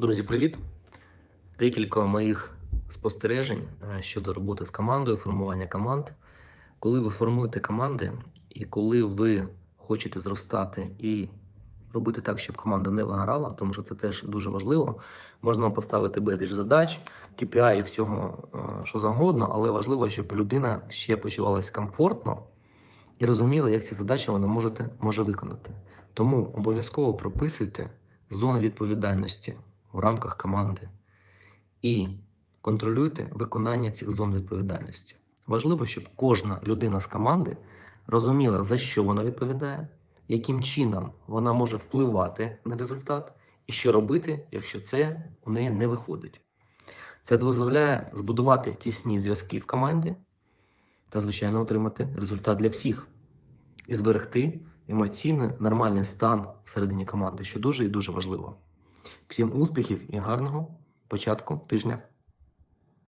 Друзі, привіт! Декілька моїх спостережень е, щодо роботи з командою, формування команд. Коли ви формуєте команди, і коли ви хочете зростати і робити так, щоб команда не вигорала, тому що це теж дуже важливо. Можна поставити безліч задач, KPI і всього, е, що завгодно, але важливо, щоб людина ще почувалася комфортно і розуміла, як ці задачі вона може виконати. Тому обов'язково прописуйте зони відповідальності в рамках команди і контролюйте виконання цих зон відповідальності. Важливо, щоб кожна людина з команди розуміла, за що вона відповідає, яким чином вона може впливати на результат, і що робити, якщо це у неї не виходить. Це дозволяє збудувати тісні зв'язки в команді та, звичайно, отримати результат для всіх і зберегти емоційний нормальний стан всередині команди, що дуже і дуже важливо. Всім успіхів і гарного початку тижня!